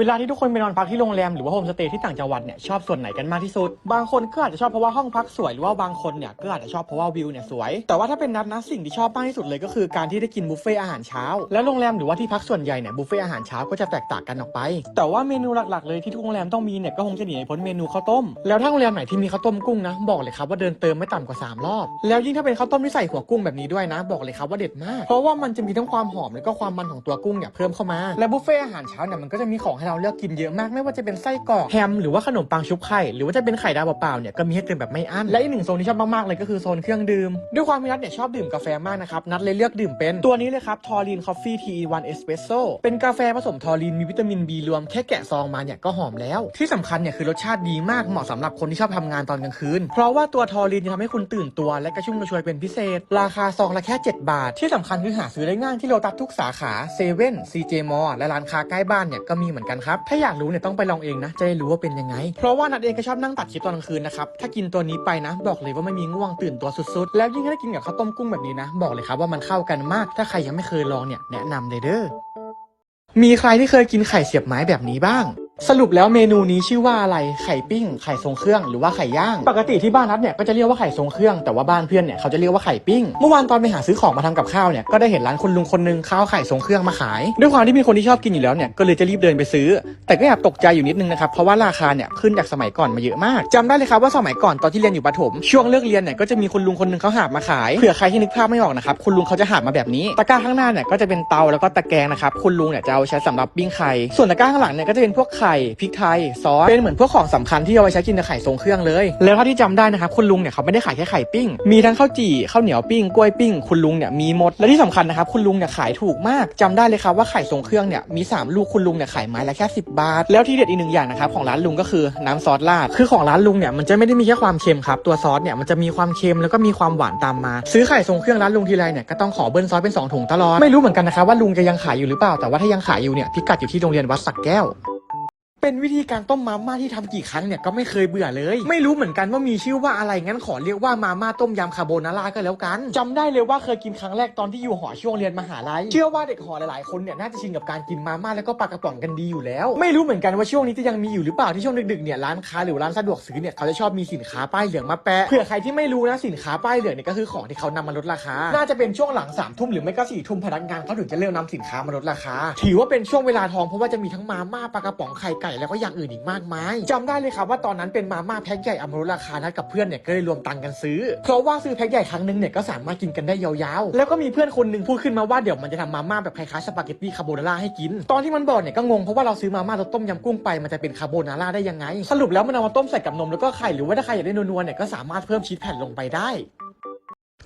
เวลาที่ทุกคนไปนอนพักที่โรงแรมหรือว่าโฮมสเตย์ที่ต่างจังหวัดเนี่ยชอบส่วนไหนกันมากที่สุด บางคนก็อาจจะชอบเพราะว่าห้องพักสวยหรือว่าบางคนเนี่ยก็อาจจะชอบเพราะว่าวิวเนี่ยสวย แต่ว่าถ้าเป็นนัดนะสิ่งที่ชอบมากที่สุดเลยก็คือการที่ได้กินบุฟเฟ่อาหารเช้า และโรงแรมหรือว่าที่พักส่วนใหญ่เนี่ยบุฟเฟ่อาหารเช้าก็จะแตกต่างกันออกไป แต่ว่าเมนูหลักๆเลยที่ทุกโรงแรมต้องมีเนี่ยก็คงจะหนีไม่พ้นเมนูข้าวต้ม แล้วถ้าโรงแรมไหนที่มีข้าวต้มกุ้งนะบอกเลยครับว่าเดินเติมไม่ต่ำกว่าสามรอบ แล้วยิ่งถ้าเป็นข้าวต้มที่ใส่หัวกุ้งแบบนี้ด้วยนะ บอกเลยครับว่าเด็ดมาก เพราะว่ามันจะมีทั้งความหอมแล้วก็ความมันของตัวกุ้งเนี่ยเพิ่มเข้ามา และบุฟเฟ่อาหารเช้าเนี่ยมันก็จะมีของให้เราเลือกกินเยอะมากไม่ว่าจะเป็นไส้กรอกแฮมหรือว่าขนมปังชุบไข่หรือว่าจะเป็นไข่ดาวเปล่าๆเนี่ยก็มีให้ดื่มแบบไม่อั้นและอีกหนึ่งโซนที่ชอบมากๆเลยก็คือโซนเครื่องดื่มด้วยความที่นัทเนี่ยชอบดื่มกาแฟมากนะครับนัทเลยเลือกดื่มเป็นตัวนี้เลยครับทอรีนคอฟฟี่ทีวันเอสเปรสโซเป็นกาแฟผสมทอรีนมีวิตามิน B รวมแค่แกะซองมาเนี่ยก็หอมแล้ว ที่สำคัญเนี่ยคือรสชาติดีมากเหมาะสำหรับคนที่ชอบทำงานตอนกลางคืน เพราะว่าตัวทอรีนจะทำให้คุณตื่นตัว และกระชุ่มกระชวยเป็นพิเศษ ราคาซองละแค่ 7 บาท ที่สำคัญคือหาซื้อได้ง่ายที่โลตัสทุกสาขาเซเว่นซีเจมอและร้านค้าใกล้บ้านเนี่ยก็มีเหมือนกันครับ ถ้าอยากรู้เนี่ยต้องไปลองเองนะ จะได้รู้ว่าเป็นยังไง เพราะว่านัดเองก็ชอบนั่งตัดคลิปตอนกลางคืนนะครับ ถ้ากินตัวนี้ไปนะ บอกเลยว่าไม่มีง่วงตื่นตัวสุดๆ แล้วยิ่งถ้ากินกับข้าวต้มกุ้งแบบนี้นะ บอกเลยครับว่ามันเข้ากันมาก ถ้าใครยังไม่เคยลองเนี่ยแนะนำเลยเด้อ มีใครที่เคยกินไข่เสียบไม้แบบนี้บ้าง สรุปแล้วเมนูนี้ชื่อว่าอะไร ไข่ปิ้ง ไข่ทรงเครื่อง หรือว่าไข่ย่าง ปกติที่บ้านนัดเนี่ยก็จะเรียกว่าไข่ทรงเครื่อง แต่ว่าบ้านเพื่อนเนี่ยเขาจะเรียกว่าไข่ปิ้ง เมื่อวานตอนไปหาซื้อของมาทำกับข้าวเนี่ย ก็ได้เห็นร้านคุณลุงคนนึงข้าวไข่ทรงเครื่องมาขาย ด้วยความที่มีคนที่ชอบกินอยู่แล้วเนี่ย ก็เลยจะรีบเดินไปซื้อ แต่ก็แอบตกใจอยู่นิดนึงนะครับ เพราะว่าราคาเนี่ยขึ้นจากสมัยก่อนมาเยอะมากจำได้เลยครับว่าสมัยก่อนตอนที่เรียนอยู่ประถม ช่วงเลิกเรียนเนี่ยก็จะมีคุณลุงคนนึงเขาหาบมาขาย เผื่อใครที่นึกภาพไม่ออกนะครับ คุณลุงเขาจะหาบมาแบบนี้ ตะกร้าข้างหน้าเนี่ยก็จะเป็นเตาแล้วก็ตะแกรงนะครับ คุณลุงเนี่ยจะเอาใช้สำหรับปิ้งไข่ ส่วนตะกร้าข้างหลังเนี่ยก็จะเป็นพวกไข่พริกไทยซอสเป็นเหมือนพวกของสำคัญที่เอาไว้ใช้กินกับไข่ทรงเครื่องเลย แล้วเท่าที่จำได้นะครับคุณลุงเนี่ยเขาไม่ได้ขายแค่ไข่ปิ้ง มีทั้งข้าวจี่ข้าวเหนียวปิ้งกล้วยปิ้งคุณลุงเนี่ยมีหมดและที่สำคัญนะครับคุณลุงเนี่ยขายถูกมากจำได้เลยครับว่าไข่ทรงเครื่องเนี่ยมีสามลูกคุณลุงเนี่ยขายไม้ละแค่10 บาท แล้วที่เด็ดอีกหนึ่งอย่างนะครับของร้านลุงก็คือน้ำซอสราดคือของร้านลุงเนี่ยมันจะไม่ได้มีแค่ความเค็มครับตัวซอสเนี่ยมันจะมีความเค็มแล้วก็มีความหวานตามมา ซื้อไข่ทรงเครื่องร้านลุงทีไรเนี่ยก็ต้องขอเบิ้ลซอสเป็นสองถุงตลอดไม่รู้เหมือนกันนะครับว่าลุงจะยังขายอยู่หรือเปล่าแต่ว่าถ้ายังขายอยู่เนี่ยพิกัดอยู่ที่โรงเรียนวัดสักแก้ว เป็นวิธีการต้มมาม่าที่ทำกี่ครั้งเนี่ยก็ไม่เคยเบื่อเลย ไม่รู้เหมือนกันว่ามีชื่อว่าอะไรงั้นขอเรียกว่ามาม่าต้มยำคาโบนาร่าก็แล้วกันจำได้เลยว่าเคยกินครั้งแรกตอนที่อยู่หอช่วงเรียนมหาลัยเชื่อว่าเด็กหอหลายๆคนเนี่ยน่าจะชินกับการกินมาม่าแล้วก็ปลากระป๋องกันดีอยู่แล้ว ไม่รู้เหมือนกันว่าช่วงนี้จะยังมีอยู่หรือเปล่าที่ช่วงดึกๆเนี่ยร้านค้าหรือร้านสะดวกซื้อเนี่ยเขาจะชอบมีสินค้าป้ายเหลืองมาแปะเผื่อใครที่ไม่รู้นะสินค้าป้ายเหลืองเนี่ยก็คือของที่เขานำมาลดราคา น่าจะเป็นช่วงหลังสามทุ่มหรือไม่ก็สี่ทุ่มพนักงานเขาถึงจะเริ่มนำสินค้ามาลดราคา ถือว่าเป็นช่วงเวลาทองเพราะว่าจะมีทั้งมาม่าปลากระป๋องไข่ไก่แล้วก็อย่างอื่นอีกมากมายจำได้เลยครับว่าตอนนั้นเป็นมาม่าแพ็คใหญ่อมาลดราคานัดกับเพื่อนเนี่ยก็เลยรวมตังค์กันซื้อ เพราะว่าซื้อแพ็คใหญ่ครั้งหนึงเนี่ยก็สามารถกินกันได้ยาวๆ แล้วก็มีเพื่อนคนหนึ่งพูดขึ้นมาว่าเดี๋ยวมันจะทำมาม่าแบบคล้ายๆสปาเกตตี้คาโบนาร่าให้กิน ตอนที่มันบอกเนี่ยก็งงเพราะว่าเราซื้อมาม่ารสต้มยำกุ้งไปมันจะเป็นคาโบนาร่าได้ยังไง สรุปแล้วมันเอามาต้มใส่กับนมแล้วก็ไข่หรือว่าถ้าใครอยากได้นัวๆเนี่ยก็สามารถเพิ่มชีสแผ่นลงไปได้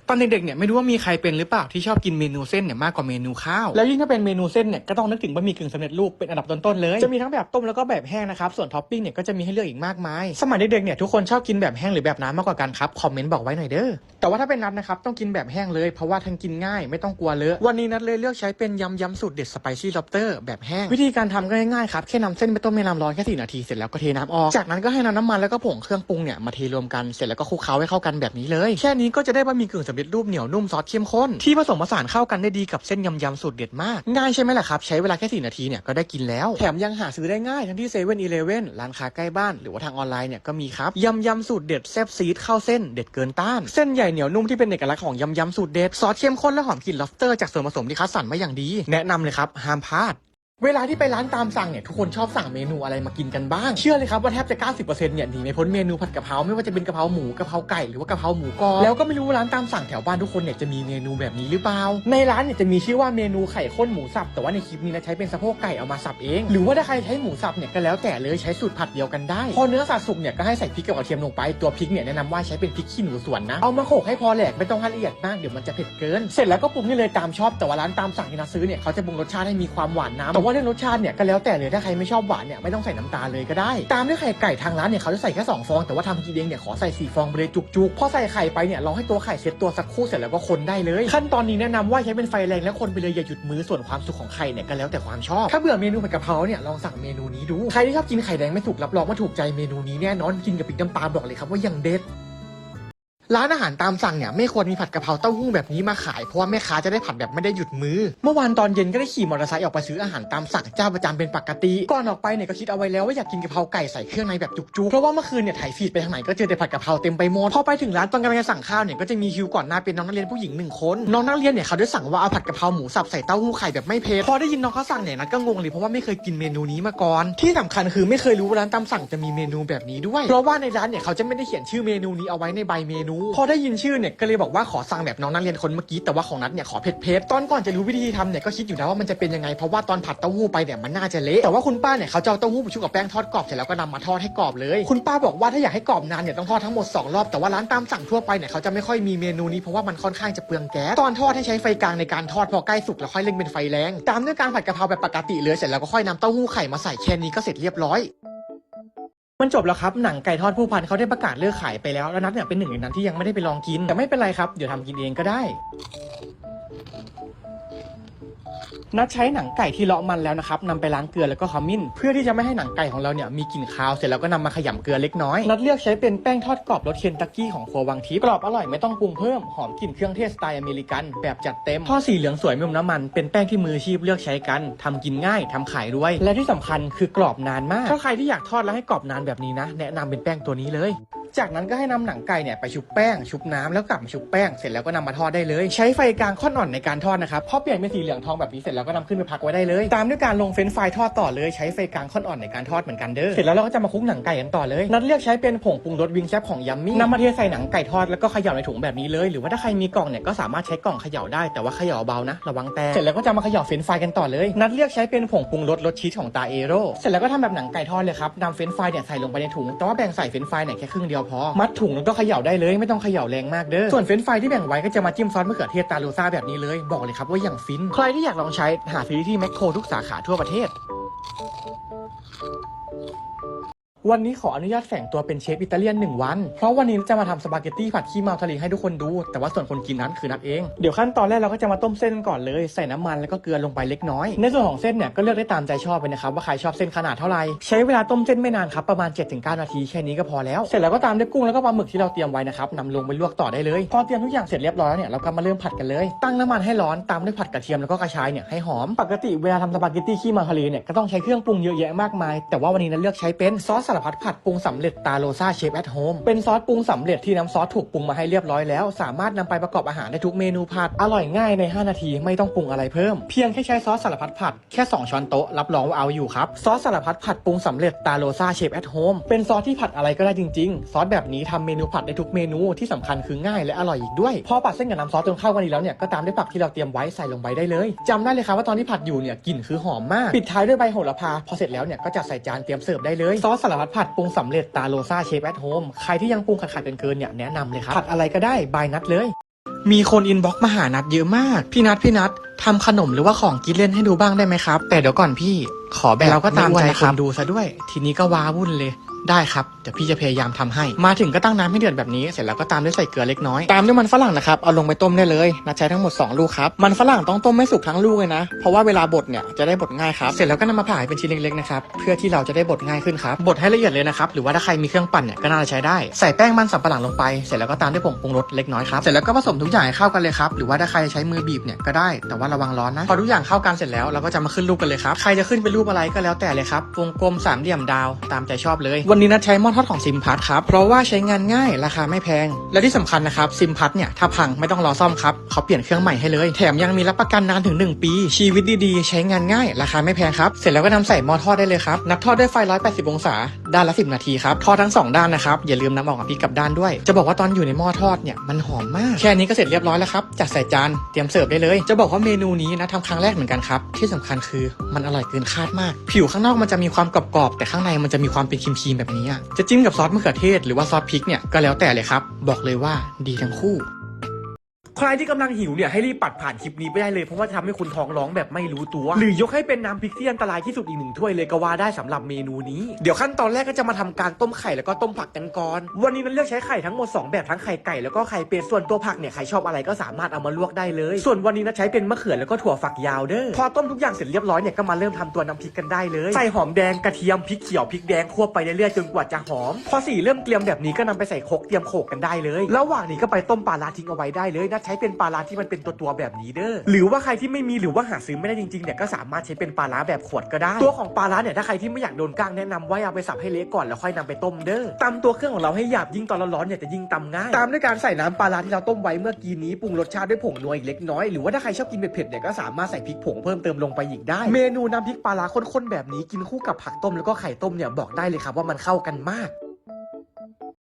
ตอนเด็กๆเนี่ยไม่รู้ว่ามีใครเป็นหรือเปล่าที่ชอบกินเมนูเส้นเนี่ยมากกว่าเมนูข้าวแล้วยิ่งถ้าเป็นเมนูเส้นเนี่ยก็ต้องนึกถึงบะหมี่กึ่งสำเร็จรูปเป็นอันดับต้นๆเลยจะมีทั้งแบบต้มแล้วก็แบบแห้งนะครับส่วนท็อปปิ้งเนี่ยก็จะมีให้เลือกอีกมากมายสมัยเด็กๆเนี่ยทุกคนชอบกินแบบแห้งหรือแบบน้ำมากกว่ากันครับคอมเมนต์บอกไว้หน่อยเด้อแต่ว่าถ้าเป็นนัดนะครับต้องกินแบบแห้งเลยเพราะว่าทั้งกินง่ายไม่ต้องกลัวเลอะวันนี้นัดเลยเลือกใช้เป็นยำยำสูตรเด็ดสไปซี่ล็อบเตอร์แบบแห้งวิธีการทำก็ง่ายๆครับแค่นำเส้นไปต้มในน้ำร้อนแค่สี่นาทีเสร็จแล้วก็เทน้ำออกจากนั้นก็ให้น้ำน้ำมันแล้วก็ผงเครื่องปรุงเนี่ยมาเทรวมกันเสร็จแล้วก็คลุกเคล้าให้เข้ากันแบบนี้เลย แค่นี้ก็จะได้บะหมี่กึ่งสำเร็จรูปเหนียวนุ่มซอสเข้มข้นที่ผสมผสานเข้ากันได้ดีกับเส้นยำยำสูตรเด็ดมาก ง่ายใช่ไหมล่ะครับ ใช้เวลาแค่สี่นาทีเนี่ยก็ได้กินแล้ว แถมยังหาซื้อได้ง่ายทั้งที่เซเว่นอีเลฟเว่นร้านค้าใกล้บ้าน หรือว่าทางออนไลน์เนี่ยก็มีครับยำยำสูตรเด็ดแซ่บซีดข้าวเส้นเด็ดเกินต้าน เส้นใหญ่เหนียวนุ่มที่เป็นเอกลักษณ์ของยำยำสูตรเด็ดซอสเข้มข้นและหอมกลิ่นล็อบสเตอร์จากส่วนผสมที่คัดสรรมาอย่างดี แนะนำเลยครับห้ามพลาด เวลาที่ไปร้านตามสั่งเนี่ยทุกคนชอบสั่งเมนูอะไรมากินกันบ้าง เชื่อเลยครับว่าแทบจะ 90%เนี่ยหนีไม่พ้นเมนูผัดกะเพราไม่ว่าจะเป็นกะเพราหมูกะเพราไก่หรือว่ากะเพราหมูกรอบแล้วก็ไม่รู้ร้านตามสั่งแถวบ้านทุกคนเนี่ยจะมีเมนูแบบนี้หรือเปล่า ในร้านเนี่ยจะมีชื่อว่าเมนูไข่ข้นหมูสับแต่ว่าในคลิปนี้นะใช้เป็นสะโพกไก่เอามาสับเอง หรือว่าถ้าใครใช้หมูสับเนี่ยก็แล้วแต่เลยใช้สูตรผัดเดียวกันได้ พอเนื้อสัตว์สุกเนี่ยก็ให้ใส่พริกกับกระเทียมลงไปตัวพริกเนี่ยแนะนำว่าใช้เป็นพริกขี้หนูสวนนะเอามาโขกให้พอแหลกไม่ต้องให้ละเอียดมากเดี๋ยวมันจะเผ็ดเกิน เสร็จแล้วก็ปรุงนี่เลยตามชอบแต่ว่าร้านตามสั่งที่นะซื้อเนี่ยเขาจะปรุงรสชาติให้มีความหวานน้ำแต่ว่าเรื่องรสชาติเนี่ยก็แล้วแต่เลยถ้าใครไม่ชอบหวานเนี่ยไม่ต้องใส่น้ำตาลเลยก็ได้ ตามด้วยไข่ไก่ทางร้านเนี่ยเขาจะใส่แค่สองฟองแต่ว่าทำกินเองเนี่ยขอใส่สี่ฟองไปเลยจุกๆพอใส่ไข่ไปเนี่ยลองให้ตัวไข่เซ็ตตัวสักครู่เสร็จแล้วก็คนได้เลย ขั้นตอนนี้แนะนำว่าใช้เป็นไฟแรงและคนไปเลยอย่าหยุดมือส่วนความสุขของไข่เนี่ยก็แล้วแต่ความชอบถ้าเบื่อเมนูผัดกะเพราเนี่ยลองสั่งเมนูนี้ดูใครที่ชอบกินไข่แดงไม่สุกรับรองว่าถูกใจเมนูนี้แน่นอนกินกับพริกน้ำปลาบอกเลยครับว่ายังเด็ด ร้านอาหารตามสั่งเนี่ยไม่ควรมีผัดกะเพราเต้าหู้แบบนี้มาขายเพราะว่าแม่ค้าจะได้ผัดแบบไม่ได้หยุดมือ เมื่อวานตอนเย็นก็ได้ขี่มอเตอร์ไซค์ออกไปซื้ออาหารตามสั่งเจ้าประจำเป็นปกติ ก่อนออกไปเนี่ยก็คิดเอาไว้แล้วว่าอยากกินกะเพราไก่ใส่เครื่องในแบบจุกๆเพราะว่าเมื่อคืนเนี่ยถ่ายฟีดไปทางไหนก็เจอแต่ผัดกะเพราเต็มไปหมดพอไปถึงร้านตอนกำลังจะสั่งข้าวเนี่ยก็จะมีคิวก่อนหน้าเป็นน้องนักเรียนผู้หญิงหนึ่งคนน้องนักเรียนเนี่ยเขาได้สั่งว่าเอาผัดกะเพราหมูสับใส่เต้าหู้ไข่แบบไม่เผ็ดพอได้ยินน้องเขาสั่งเนี่ยนัดก็งงเลยเพราะว่าไม่เคยกินเมนูนี้มาก่อนที่สำคัญคือไม่เคยรู้ว่าร้านตามสั่งจะมีเมนูแบบนี้ด้วย เพราะว่าในร้านเนี่ยเขาจะไม่ได้เขียนชื่อเมนูนี้เอาไว้ในใบเมนูพอได้ยินชื่อเนี่ยก็เลยบอกว่าขอสั่งแบบน้องนักเรียนคนเมื่อกี้แต่ว่าของนัดเนี่ยขอเผ็ดๆตอนก่อนจะรู้วิธีทำเนี่ยก็คิดอยู่นะว่ามันจะเป็นยังไงเพราะว่าตอนผัดเต้าหู้ไปเนี่ยมันน่าจะเละแต่ว่าคุณป้าเนี่ยเขาจะเอาเต้าหู้ไปชุบกับแป้งทอดกรอบเสร็จแล้วก็นำมาทอดให้กรอบเลย คุณป้าบอกว่าถ้าอยากให้กรอบนานเนี่ยต้องทอดทั้งหมดสองรอบแต่ว่าร้านตามสั่งทั่วไปเนี่ยเขาจะไม่ค่อยมีเมนูนี้เพราะว่ามันค่อนข้างจะเปลืองแก๊สตอนทอดให้ใช้ไฟกลางในการทอดพอใกล้สุกแล้วค่อยเร่งเป็นไฟแรงตามด้วยการผัดกะเพราแบบปกติเลยเสร็จแล้วก็ค่อยนำเต้าหู้ไข่มาใส่แค่นี้ก็เสร็จเรียบร้อย มันจบแล้วครับ หนังไก่ทอดผู้พันเขาได้ประกาศเลิกขายไปแล้ว แล้วนัทเนี่ยเป็นหนึ่งในนั้นที่ยังไม่ได้ไปลองกิน แต่ไม่เป็นไรครับ เดี๋ยวทำกินเองก็ได้ นัดใช้หนังไก่ที่เลาะมันแล้วนะครับนำไปล้างเกลือแล้วก็ขมิ้น เพื่อที่จะไม่ให้หนังไก่ของเราเนี่ยมีกลิ่นคาวเสร็จแล้วก็นำมาขยำเกลือเล็กน้อยนัดเลือกใช้เป็นแป้งทอดกรอบรสเคนตักกี้ของครัววังทิพย์กรอบอร่อยไม่ต้องปรุงเพิ่มหอมกลิ่นเครื่องเทศสไตล์อเมริกันแบบจัดเต็มทอดสีเหลืองสวยไม่อมน้ำมันเป็นแป้งที่มืออาชีพเลือกใช้กันทำกินง่ายทำขายด้วย และที่สำคัญคือกรอบนานมากถ้าใครที่อยากทอดแล้วให้กรอบนานแบบนี้นะ แนะนำเป็นแป้งตัวนี้เลย จากนั้นก็ให้นำหนังไก่เนี่ยไปชุบแป้ง ชุบน้ำแล้วกลับมาชุบแป้งเสร็จแล้วก็นำมาทอดได้เลย ใช้ไฟกลางค่อนอ่อนในการทอดนะครับพอเปลี่ยนเป็นสีเหลืองทองแบบนี้เสร็จแล้วก็นำขึ้นไปพักไว้ได้เลยตามด้วยการลงเฟรนฟรายทอดต่อเลยใช้ไฟกลางค่อนอ่อนในการทอดเหมือนกันเด้อเสร็จแล้วเราก็จะมาคลุกหนังไก่กันต่อเลยนัดเลือกใช้เป็นผงปรุงรสวิงแซบของยัมมี่นำมาเทใส่หนังไก่ทอดแล้วก็เขย่าในถุงแบบนี้เลย หรือว่าถ้าใครมีกล่องเนี่ยก็สามารถใช้กล่องเขย่าได้แต่ว่าเขย่าเบานะระวังแตกเสร็จแล้วก็จะมาเขย่าเฟรนฟรายกันต่อเลย นัดเลือกใช้เป็นผงปรุงรสรสชีสของตาเอโร่เสร็จแล้วก็ทำแบบหนังไก่ทอดเลยครับนำเฟรนฟรายเนี่ยใส่ลงไปในถุงแต่ว่าแบ่งใส่เฟรนฟรายเนี่ยแค่ครึ่งเดียวพอ มัดถุงแล้วก็เขย่าได้เลย ไม่ต้องเขย่าแรงมากเด้อ ส่วนเฟรนช์ฟรายที่แบ่งไว้ก็จะมาจิ้มซอสมะเขือเทศตาโรซ่าแบบนี้เลย บอกเลยครับว่าอย่างฟิน ใครที่อยากลองใช้หาซื้อที่แมคโครทุกสาขาทั่วประเทศ วันนี้ขออนุญาตแฝงตัวเป็นเชฟอิตาเลียนหนึ่งวัน เพราะวันนี้จะมาทำสปาเกตตี้ผัดขี้เมาทะเลให้ทุกคนดู แต่ว่าส่วนคนกินนั้นคือนัดเอง เดี๋ยวขั้นตอนแรกเราก็จะมาต้มเส้นก่อนเลย ใส่น้ำมันแล้วก็เกลือลงไปเล็กน้อย ในส่วนของเส้นเนี่ยก็เลือกได้ตามใจชอบเลยนะครับว่าใครชอบเส้นขนาดเท่าไหร่ ใช้เวลาต้มเส้นไม่นานครับประมาณ 7-9 นาทีแค่นี้ก็พอแล้ว เสร็จแล้วก็ตามด้วยกุ้งแล้วก็ปลาหมึกที่เราเตรียมไว้นะครับนำลงไปลวกต่อได้เลย พอเตรียมทุกอย่างเสร็จเรียบร้อยแล้วเนี่ยเราก็มาเริ่มผัดกันเลย ตั้งน้ำมันให้ร้อนตามด้วยผัดกระเทียมแล้วก็กระชายเนี่ยให้หอม ปกติเวลาทำสปาเกตตี้ขี้เมาทะเลเนี่ยก็ต้องใช้เครื่องปรุงเยอะแยะมากมาย แต่ว่าวันนี้เราเลือกใช้เป็นซอสารพัดผัดปรุงสำเร็จตาโรซาเชฟแอทโฮมเป็นซอสปรุงสำเร็จที่น้ำซอสถูกปรุงมาให้เรียบร้อยแล้ว สามารถนำไปประกอบอาหารได้ทุกเมนูผัด อร่อยง่ายใน 5 นาทีไม่ต้องปรุงอะไรเพิ่ม เพียงแค่ใช้ซอสสารพัดผัดแค่ 2 ช้อนโต๊ะรับรองว่าเอาอยู่ครับ ซอสสารพัดผัดปรุงสำเร็จตาโรซาเชฟแอทโฮมเป็นซอสที่ผัดอะไรก็ได้จริง ๆ ซอสแบบนี้ทำเมนูผัดได้ทุกเมนูที่สำคัญคือง่ายและอร่อยอีกด้วย พอผัดเส้นกับน้ำซอสจนเข้ากันดีแล้วเนี่ยก็ตามด้วยผักที่เราเตรียมไว้ใส่ลงไปได้เลยจำได้เลยครับว่าตอนที่ผัดอยู่เนี่ยกลิ่นคือหอมมาก ปิดท้ายด้วยใบโหระพาพอเสร็จแล้วเนี่ยก็จัดใส่จานเตรียมเสิร์ฟได้เลยซอสสารพัดผัดปรุงสำเร็จตาโรซาเชฟแอทโฮมใครที่ยังปรุงขาดๆเกินๆเนี่ยแนะนำเลยครับผัดอะไรก็ได้บายนัดเลย มีคนอินบ็อกซ์มาหานัดเยอะมาก พี่นัดพี่นัดทำขนมหรือว่าของกินเล่นให้ดูบ้างได้ไหมครับ แต่เดี๋ยวก่อนพี่ ขอแบบเราก็ตามใจคนดูซะด้วย ทีนี้ก็ว้าวุ่นเลยได้ครับเดี๋ยวพี่จะพยายามทำให้ มาถึงก็ตั้งน้ำให้เดือดแบบนี้ เสร็จแล้วก็ตามด้วยใส่เกลือเล็กน้อย ตามด้วยมันฝรั่งนะครับ เอาลงไปต้มได้เลยนัดใช้ทั้งหมด 2 ลูกครับ มันฝรั่งต้องต้มไม่สุกทั้งลูกเลยนะ เพราะว่าเวลาบดเนี่ยจะได้บดง่ายครับ เสร็จแล้วก็นำมาผ่าให้เป็นชิ้นเล็กๆนะครับ เพื่อที่เราจะได้บดง่ายขึ้นครับ บดให้ละเอียดเลยนะครับ หรือว่าถ้าใครมีเครื่องปั่นเนี่ยก็น่าจะใช้ได้ ใส่แป้งมันสำปะหลังลงไป เสร็จแล้วก็ตามด้วยผงปรุงรสเล็กน้อยครับ เสร็จแล้วก็ผสมทุกอย่างให้เข้ากันเลยครับ หรือว่าถ้าใครใช้มือบีบเนี่ยก็ได้ แต่ว่าระวังร้อนนะ พอทุกอย่างเข้ากันเสร็จแล้วเราก็จะมาขึ้นรูปกันเลยครับ ใครจะขึ้นเป็นรูปอะไรก็แล้วแต่เลยครับ วงกลมสามเหลี่ยมดาวตามใจชอบเลย วันนี้นัดใช้หม้อทอดของซิมพัทครับ เพราะว่าใช้งานง่ายราคาไม่แพง และที่สำคัญนะครับซิมพัทเนี่ยถ้าพังไม่ต้องรอซ่อมครับเขาเปลี่ยนเครื่องใหม่ให้เลย แถมยังมีรับประกันนานถึง 1 ปี ชีวิตดีๆ ใช้งานง่าย ราคาไม่แพงครับ เสร็จแล้วก็นำใส่หม้อทอดได้เลยครับ นักทอดด้วยไฟ 180 องศา ด้านละ 10 นาทีครับ ทอดทั้ง 2 ด้านนะครับ อย่าลืมนำออกมาพลิกกับด้านด้วย จะบอกว่าตอนอยู่ในหม้อทอดเนี่ยมันหอมมาก แค่นี้ก็เสร็จเรียบร้อยแล้วครับ จัดใส่จาน เตรียมเสิร์ฟได้เลย จะบอกว่าเมนูนี้นะทำครั้งแรกเหมือนกันครับ ที่สำคัญคือมันอร่อยเกินคาดมาก ผิวข้างนอกมันจะมีความกรอบๆแต่ข้างในมันจะมีความเป็นครีมๆแบบนี้จะจิ้มกับซอสมะเขือเทศหรือว่าซอสพริกเนี่ยก็แล้วแต่เลยครับ บอกเลยว่าดีทั้งคู่ ใครที่กำลังหิวเนี่ยให้รีบปัดผ่านคลิปนี้ไปได้เลยเพราะว่าจะทำให้คุณท้องร้องแบบไม่รู้ตัว หรือยกให้เป็นน้ำพริกที่อันตรายที่สุดอีกหนึ่งถ้วยเลยก็ว่าได้สำหรับเมนูนี้ เดี๋ยวขั้นตอนแรกก็จะมาทำการต้มไข่แล้วก็ต้มผักกันก่อน วันนี้นั้นเลือกใช้ไข่ทั้งหมด 2 แบบทั้งไข่ไก่แล้วก็ไข่เป็ดส่วนตัวผักเนี่ยใครชอบอะไรก็สามารถเอามาลวกได้เลย ส่วนวันนี้นะใช้เป็นมะเขือแล้วก็ถั่วฝักยาวเด้อพอต้มทุกอย่างเสร็จเรียบร้อยเนี่ยก็มาเริ่มทำตัวน้ำพริกกันได้เลยใส่หอมแดงกระเทียมพริกเขียวพริกแดงคั่วไปเรื่อยๆจนกว่าจะหอม พอสีเริ่มเกรียมแบบนี้ก็นำไปใส่ครกเตรียมโขลกกันได้เลย ระหว่างนี้ก็ไปต้มปลาร้าทิ้งเอาไว้ได้เลยนะใช้เป็นปลาร้าที่มันเป็นตัวๆแบบนี้เด้อหรือว่าใครที่ไม่มีหรือว่าหาซื้อไม่ได้จริงๆเนี่ยก็สามารถใช้เป็นปลาร้าแบบขวดก็ได้ ตัวของปลาร้าเนี่ยถ้าใครที่ไม่อยากโดนก้างแนะนำว่าเอาไปสับให้เละก่อนแล้วค่อยนำไปต้มเด้อตำตัวเครื่องของเราให้หยาบยิ่งตอนร้อนๆเนี่ยจะยิ่งตำง่ายตามด้วยการใส่น้ำปลาร้าที่เราต้มไว้เมื่อกี้นี้ปรุงรสชาติด้วยผงนัวอีกเล็กน้อยหรือว่าถ้าใครชอบกินเผ็ดๆเนี่ยก็สามารถใส่พริกผงเพิ่มเติมลงไปอีกได้ เมนูน้ำพริกปลาร้าข้นๆแบบนี้กินคู่กับผักต้มแล้วก็ไข่ต้มเนี่ยบอกได้เลยครับว่ามันเข้ากันมาก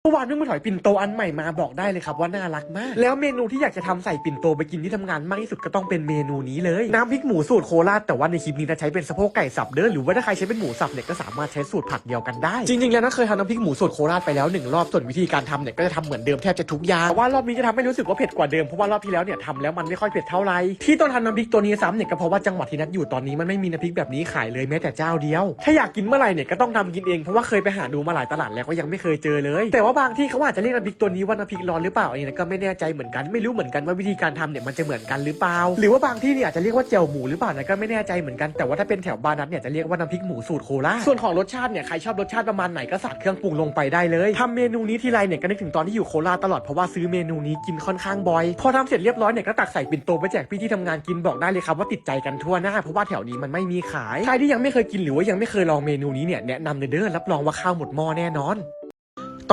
เมื่อวานเพิ่งมาถอยปิ่นโตอันใหม่มาบอกได้เลยครับว่าน่ารักมาก แล้วเมนูที่อยากจะทำใส่ปิ่นโตไปกินที่ทำงานมากที่สุดก็ต้องเป็นเมนูนี้เลย น้ำพริกหมูสูตรโคราชแต่ว่าในคลิปนี้นะใช้เป็นสะโพกไก่สับเด้อหรือว่าถ้าใครใช้เป็นหมูสับเนี่ยก็สามารถใช้สูตรผัดเดียวกันได้ จริงๆแล้วนะเคยทำน้ำพริกหมูสูตรโคราชไปแล้วหนึ่งรอบส่วนวิธีการทำเนี่ยก็จะทำเหมือนเดิมแทบจะทุกอย่างแต่ว่ารอบนี้จะทำให้รู้สึกว่าเผ็ดกว่าเดิมเพราะว่ารอบที่แล้วเนี่ยทำแล้วมันไม่ค่อยเผ็ดเท่าไหร่ที่ต้องทำน้ำพริกตัวนี้ซ้ำเนี่ยก็เพราะว่าจังหวัดที่นัดอยู่ตอนนี้มันไม่มีน้ำพริกแบบนี้ขายเลยแม้แต่เจ้าเดียว ถ้าอยากกินเมื่อไหร่เนี่ยก็ต้องทำกินเองเพราะว่าเคยไปหาดูมาหลายตลาดแล้วก็ยังไม่เคยเจอเลยแต่ว่าบางที่เขาอาจจะเรียกน้ำพริกตัวนี้ว่าน้ำพริกร้อนหรือเปล่าอันนี้ก็ไม่แน่ใจเหมือนกันไม่รู้เหมือนกันว่าวิธีการทำเนี่ยมันจะเหมือนกันหรือเปล่า หรือว่าบางที่เนี่ยอาจจะเรียกว่าเจียวหมูหรือเปล่านะก็ไม่แน่ใจเหมือนกันแต่ว่าถ้าเป็นแถวบานัดเนี่ยจะเรียกว่าน้ำพริกหมูสูตรโคราชส่วนของรสชาติเนี่ยใครชอบรสชาติประมาณไหนก็ใส่เครื่องปรุงลงไปได้เลยทำเมนูนี้ทีไรเนี่ยก็นึกถึงตอนที่อยู่โคราชตลอดเพราะว่าซื้อเมนูนี้กินค่อนข้างบ่อยพอทำเสร็จเรียบร้อยเนี่ยก็ตักใส่ปิ่นโตไปแจกพี่ที่ทำงานกินบอกได้เลยครับว่าติดใจกันทั่วหน้าเพราะว่าแถวนี้มันไม่มีขายใครที่ยังไม่เคยกินหรือว่ายังไม่เคยลองเมนูนี้เนี่ยแนะนำเลยเด้อรับรองว่าข้าวหมดหม้อแน่นอน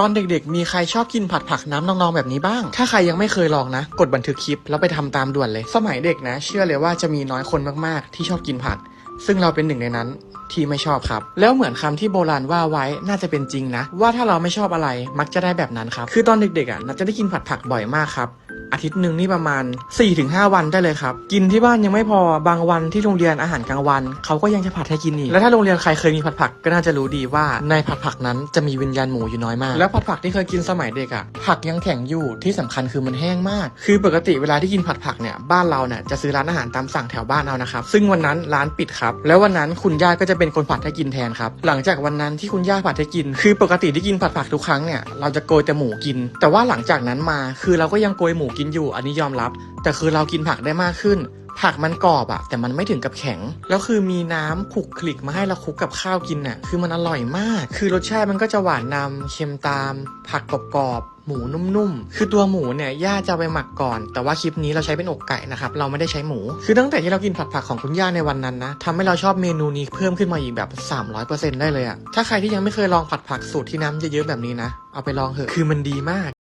ตอนเด็กๆ มีใครชอบกินผัดผักน้ำนองๆแบบนี้บ้าง ถ้าใครยังไม่เคยลองนะ กดบันทึกคลิปแล้วไปทำตามด่วนเลย สมัยเด็กนะ เชื่อเลยว่าจะมีน้อยคนมากๆ ที่ชอบกินผักซึ่งเราเป็นหนึ่งในนั้นที่ไม่ชอบครับ แล้วเหมือนคำที่โบราณว่าไว้น่าจะเป็นจริงนะ ว่าถ้าเราไม่ชอบอะไรมักจะได้แบบนั้นครับ คือตอนเด็กๆอะนัดจะได้กินผัดผักบ่อยมากครับ อาทิตย์หนึ่งนี่ประมาณ 4-5 วันได้เลยครับ กินที่บ้านยังไม่พอบางวันที่โรงเรียนอาหารกลางวัน เขาก็ยังจะผัดให้กินอีก แล้วถ้าโรงเรียนใครเคยมีผัดผักก็น่าจะรู้ดีว่าในผัดผักนั้นจะมีวิญญาณหมูอยู่น้อยมาก แล้วผัดผักที่เคยกินสมัยเด็กอะผักยังแข็งอยู่ที่สำคัญคือมันแห้งมาก คือปกติเวลาที่กินผัดผักเนี่ยบ้านเราเนี่ยจะซื้อร้านอาหารตามสั่งแถวบ้านเอานะครับซึ่งวันนั้นร้านปิดครับ แล้ววันนั้นคุณย่าก็จะเป็นคนผัดให้กินแทนครับหลังจากวันนั้นที่คุณย่าผัดให้กิน คือปกติที่กินผัดผักทุกครั้งเนี่ยเราจะโกยแต่หมูกิน แต่ว่าหลังจากนั้นมาคือเราก็ยังโกยหมูกินอยู่อันนี้ยอมรับ แต่คือเรากินผักได้มากขึ้น ผักมันกรอบอะแต่มันไม่ถึงกับแข็ง แล้วคือมีน้ำขลุกคลิกมาให้เราคลุกกับข้าวกินน่ะคือมันอร่อยมาก คือรสชาติมันก็จะหวานนำเค็มตาม ผักกรอบหมูนุ่มๆ คือตัวหมูเนี่ยย่าจะไปหมักก่อน แต่ว่าคลิปนี้เราใช้เป็นอกไก่นะครับ เราไม่ได้ใช้หมู คือตั้งแต่ที่เรากินผัดผักของคุณย่าในวันนั้นนะทำให้เราชอบเมนูนี้เพิ่มขึ้นมาอีกแบบ 300%ได้เลยอะถ้าใครที่ยังไม่เคยลองผัดผักสูตรที่น้ำเยอะๆแบบนี้นะ เอาไปลองเถอะ คือมันดีมาก